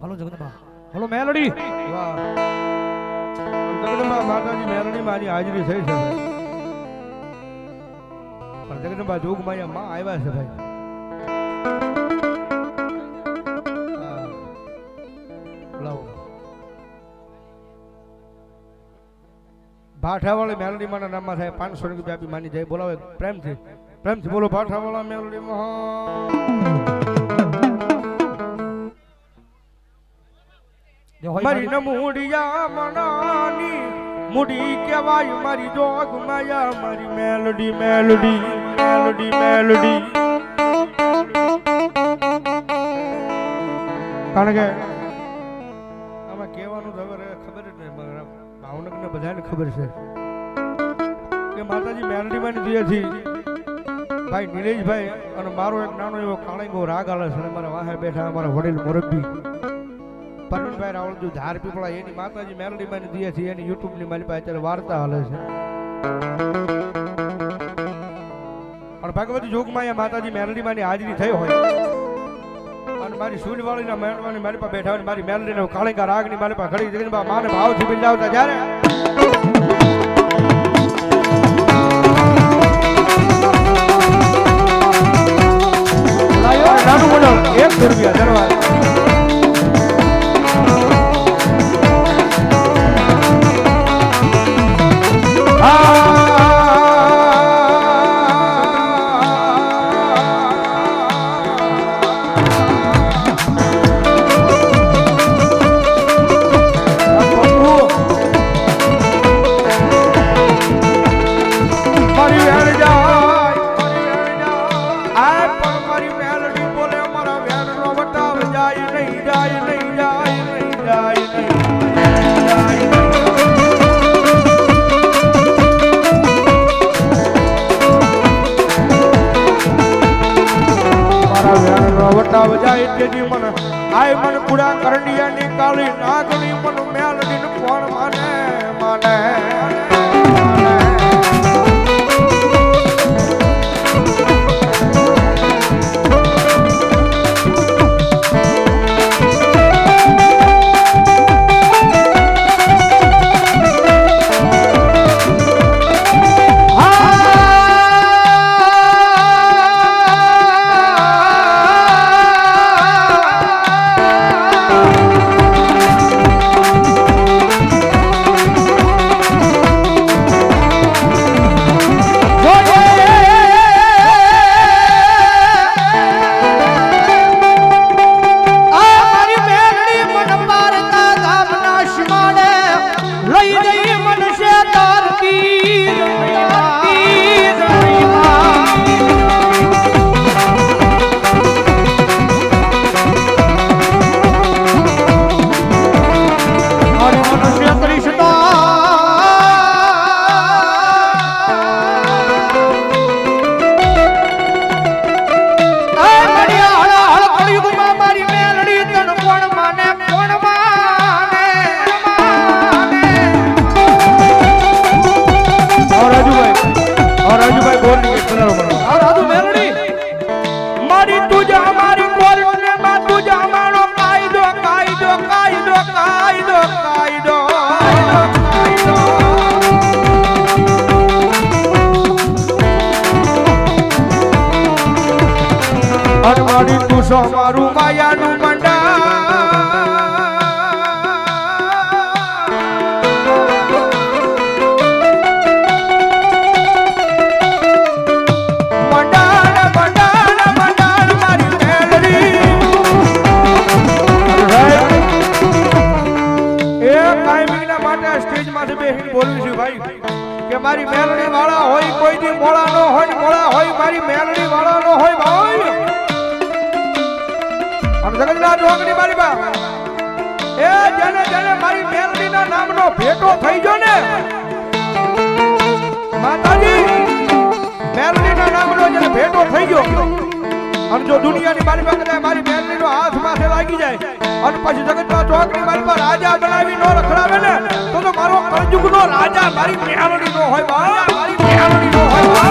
હાલો જગદંબા. હાલો મેલડી. વાહ. જગદંબા માતાજી મેલડીમાં આની હાજરી થઈ છે. પણ જગદંબા જોગમાયા માં આવ્યા છે ભાઈ. ભાઠાવાળી મેલડી માના નામમાં થાય. પાંચસો રૂપિયા આપી માની જાય. બોલાવે પ્રેમથી. પ્રેમથી બોલો ભાઠાવાળા મેલડી મહા મારી મારી- નમુડિયા મનાની મુડી કહેવાય મારી જોગ માયા મારી મેલડી મેલડી મેલડી મેલડી. કારણ કે આમાં કહેવાનું ખબર ખબર જ નહીં મગર ને બધાને ખબર છે કે માતાજી મેલડી માં દીએથી ભાઈ નિલેશભાઈ અને મારો એક નાનો એવો કાળીગો રાગ આલે છે મારા વાહે બેઠા અમારા વડીલ મોરબી. પરવીનભાઈ રાવળજુ ધાર પીપળા, એની માતાજી મેલડી માં દીએ છે, એની યુટ્યુબની મારી પાસે અત્યારે વાર્તા હાલે છે. પણ ભગવતી જોગમાં એ માતાજી મેલડી માં હાજરી થઈ હોય. અને મારી સૂર્યવાળી ના મેળવાની મારી પાસે બેઠા હોય મારી મેલડી ને કાળિંગા રાગની મારી પાસે ઘડી જઈને માને ભાવથી બિંદાવતા જ્યારે. એક રૂપિયા ધન્યવાદ વટાવ મન. આય મન કુડા કરંડિયાની મોળા નો હોય ને મોળા હોય, મારી મેલડી વાળા નો હોય, ભાઈ. અને જગતના જોગણી મારી બા. એ જેને જેને મારી મેલડીના નામનો ભેટો થઈ ગયો ને અને જો દુનિયાની મારી પાસે મારી મેલડીનો હાથ માથે લાગી જાય અને પછી જગતમાં ચોકડી મારી પર રાજા બનાવી નો રખડાવે ને તો તો મારો કળજુગનો રાજા મારી મેલડી નો હોય બા મારી મેલડી નો હોય બા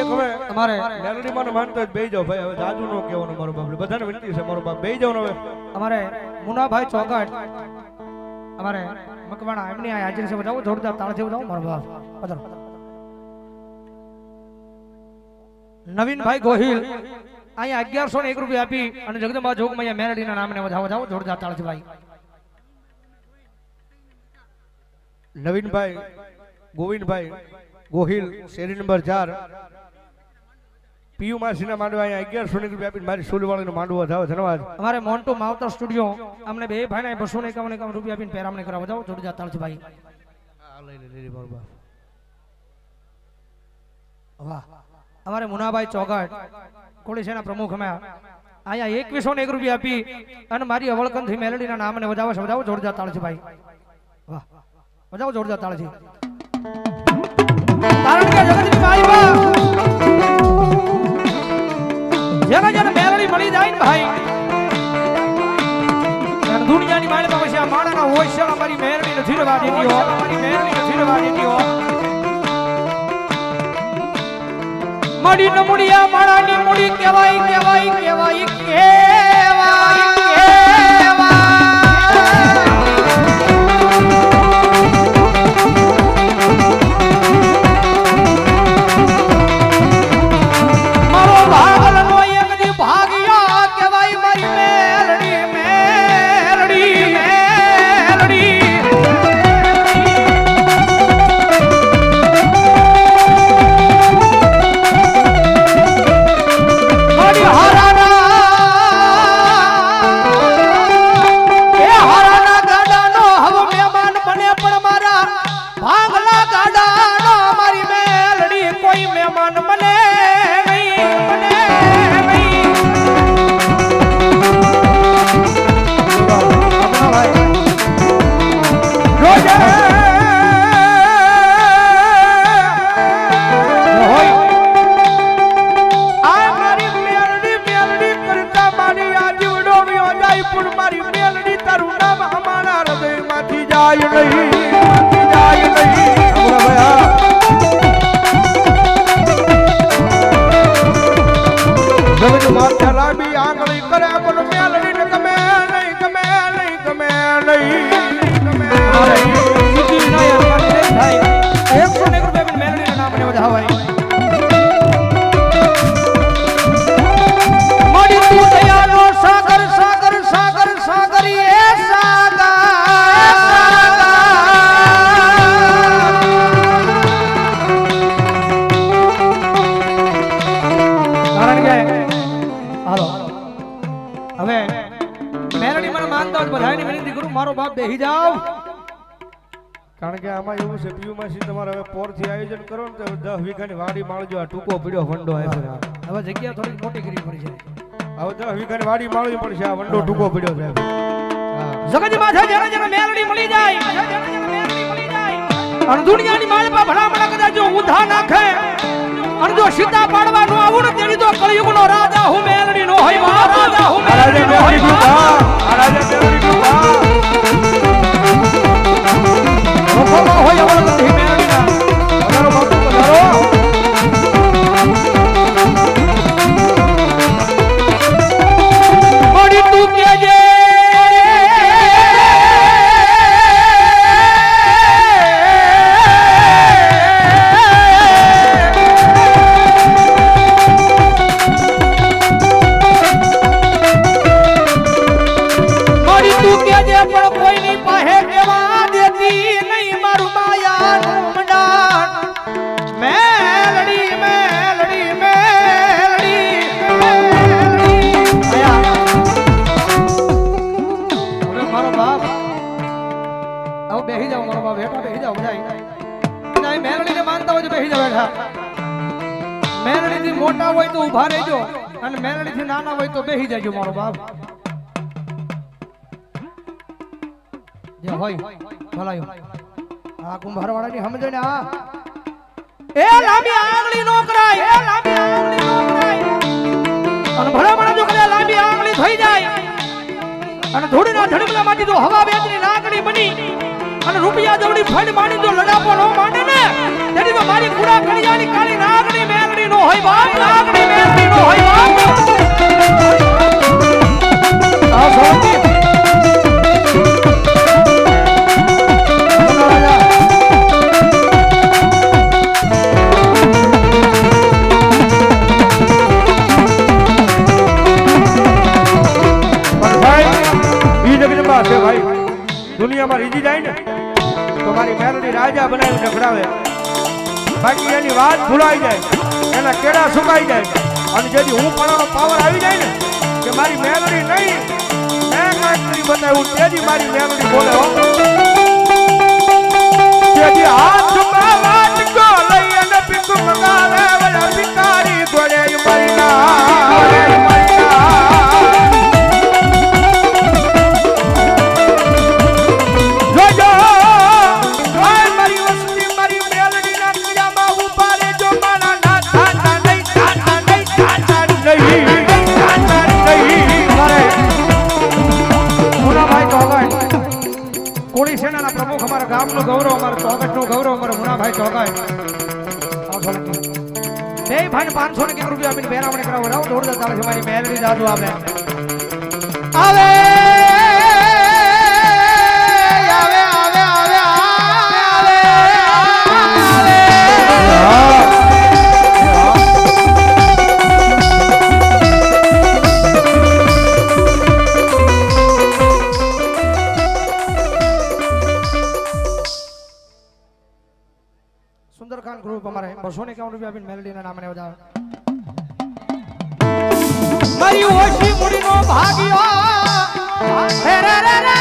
એક હવે અમારે મેલડીમાં માનતો જ બેહી જાઓ ભાઈ હવે જાજુ નો કહેવાનું મારો બાપ બધાને વિનંતી છે મારો બાપ બેહી જાઓ હવે. અમારે મુનાભાઈ ચોકટ અમારે મકવાણા એમની આ હાજરી છે. બતાવો જોરદાર તાળથી બતાવો મારો બાપ. પધારો. નવીનભાઈ ગોહિલ અહીંયા અગિયારસો ને એક રૂપિયા આપી અને જગદંબા જોગમાં અહીંયા મેરડીના નામને વધાવો જાઓ જોરદાર તાળથી ભાઈ. નવીનભાઈ ગોવિંદભાઈ ગોહિલ શેરી નંબર ચાર. પીયુ માસીના માંડવા અહીંયા અગિયારસો ની રૂપિયા આપીને મારી સોલીવાળાનો માંડવો વધાવો ધન્યવાદ. અમારે મોન્ટુ માવતર સ્ટુડિયો અમને બે ભાઈને બસો ને એકાવન એકાવન રૂપિયા આપીને પેરામણી કરવા. જાઓ જોરદાર તાળથી ભાઈ. લઈ લે, લઈ લે મારો વાહ. અમારે મુનાભાઈ ચોગાટ કોળીસેના પ્રમુખ અમે અહીંયા એકવીસો ને એક રૂપિયા આપી અને મારી અવળકનથી મેલડીના નામને વધાવો છે. વધાવો જોરદાર તાળજી ભાઈ. વાહ. વધાવો જોરદાર તાળજી કારણ કે જગતની માઈમાં જેને જેને મેલડી મળી જાય ને ભાઈ દુનિયાની માળમાં પછી આ માણાના છે અમારી મેલડી નથી રવા દેતી હો અમારી મેલડી નથી રવા દેતી હો મડી નમુડિયા મુડિયા માળાની મુડી કહેવાય કહેવાય કહેવાય કહેવાય રોજે કારણ કે આમાં એવું છે પીયુ માસી તમારે હવે પોરથી આયોજન કરો ને તો દસ વીઘાની વાડી માળજો આ ટૂંકો પડ્યો વંડો આવ્યો હવે જગ્યા થોડી મોટી કરવી પડી છે હવે દસ વીઘાની વાડી માળવી પડશે આ વંડો ટૂંકો પડ્યો છે. જગત માથે જરા જરા મેલડી મળી જાય મેલડી મળી માલપા ભલામણા કદાચ જો ઊંધા નાખે અને જો સીતા પાડવા આવું ને તેની તો કળિયુગનો રાજા હું મેલડી નો હોય રાજા હું મેલડી નો હોય મા. મેલડીથી મોટા હોય તો ઊભા રહેજો અને મેલડીથી નાના હોય તો બેસી જજો મારો બાપ. જે હોય ભલાયો. આ કુંભારવાળાની સમજણ આ. એ લાંબી આંગળી નો કરાય. એ લાંબી આંગળી નો કરાય. અને ભલામણ જો કદાચ લાંબી આંગળી થઈ જાય. અને ધૂળના ધડકલામાંથી જો હવા બેચની નાગણી બની અને રૂપિયા દવડી ફળ માંડી જો લડાપો ન માંડે. તેની મારી કુડા કડિયાની કાળી નાગણી મેલડી નો હોય બાપ, નાગણી મેલડી નો હોય બાપ. દુનિયામાં રીજી જાય ને, તો મારી મેલડી રાજા બનાવી નખડાવે બાકી એની વાત ભૂલાઈ જાય. એના કેળા સુકાઈ જાય. અને જેથી હું પણ પાવર આવી જાય ને, કે મારી મેલડી નહીં. મેં કાંઈક કરી તેથી મારી મેલડી બોલે હો. તેથી હાથમાં સોલંકી. બે ભાઈ પાંચસો ને કેટલું રૂપિયા આપીને બેરામણી કરાવો રાવ જોરદાર ચાલે છે મારી મેલડી દાદુ આવે આવે બસો ને એકાવન રૂપિયા આપીને મેલેડીના નામને વધાવે મારી ઓછી મૂડીનો ભાગ્યો. રે રે રે રે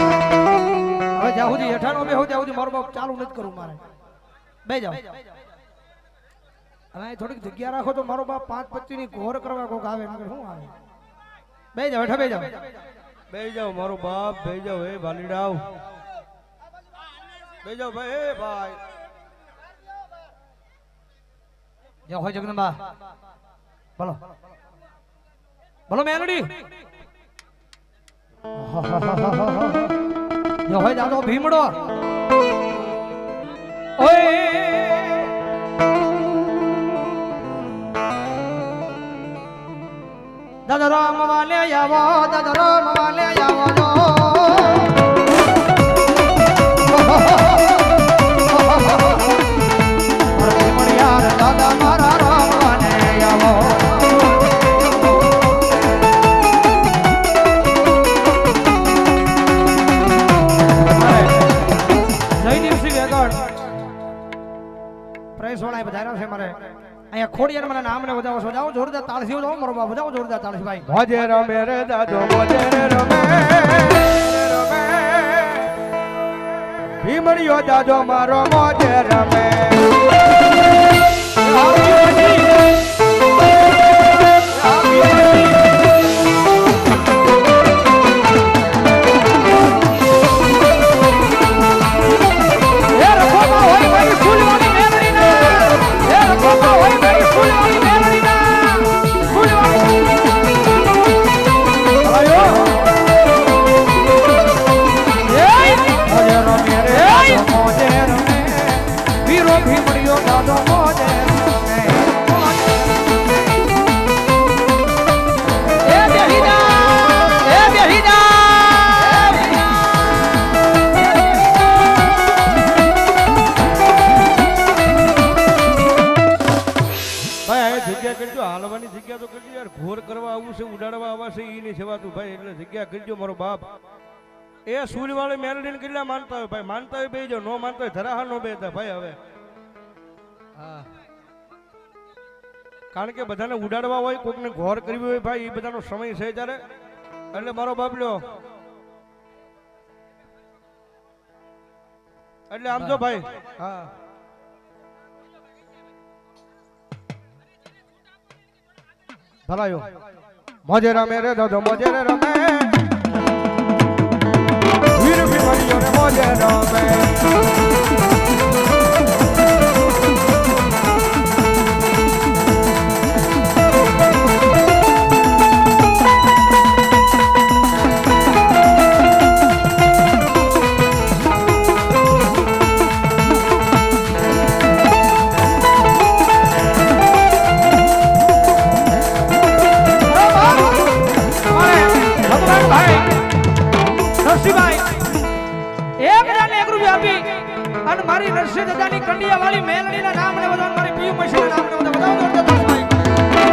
હવે જ્યાં સુધી હેઠાણો બે હોય ત્યાં સુધી મારો બાપ ચાલુ નથી કરવું મારે. બે જાઓ. અને થોડીક જગ્યા રાખો તો મારો બાપ પાંચ પચીસની ઘોર કરવા કોક આવે. શું આવે? બે જાવ હેઠા બે જાવ બે જાઓ, મારો બાપ બે જાઓ, હે ભાલીડાવ બે જાઓ ભાઈ, હે ભાઈ. જય હો જગદંબા. બોલો. બોલો મેલડી. જય હો દાદો ભીમડો. ઓય. દાદા રામ વાલે આવો, દાદા રામ જોરદાર તાળસી જાઓ મારો બાપ, જાઓ જોરદાર તાળસી ભાઈ. મોજે રમે રે દાદો, મોજે રે રમે. રમે ભીમડીયો દાદો, મારો મોજે રમે. સેવાતું ભાઈ એટલે જગ્યા કરજો મારો બાપ. એ સૂર્યવાળે મેલડીને કેટલા માનતા હોય ભાઈ? માનતા હોય બે જો નો માનતા હોય ધરાહા નો બેતા ભાઈ હવે. હા. કારણ કે બધાને ઉડાડવા હોય કોકને ઘોર કરવી હોય ભાઈ એ બધાનો સમય છે ત્યારે એટલે મારો બાપ લ્યો. એટલે આમ જો ભાઈ. હા. ભલાયો. મોજે રમે રે દાદો મોજે રે રમે. વીર ભીમડીઓ ને મોજે રમે. મારી નરસિંહ દાદાની કંડિયા વાળી મેલડીના નામ ને બધા મારી પીયુ મશીના નામ ને બધા. બધા જોરદાર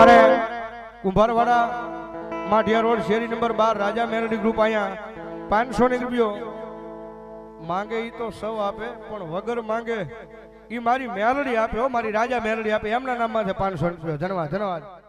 અરે, કુંભારવાડા માઠિયા રોડ, શેરી નંબર બાર, રાજા મેરડી ગ્રુપ અહીંયા. પાંચસો ની રૂપિયો. માંગે ઈ તો સૌ આપે, પણ વગર માંગે, ઈ મારી મેલડી આપે હો, મારી રાજા મેલડી આપે. એમના નામમાં છે પાંચસો રૂપિયો. ધન્યવાદ ધન્યવાદ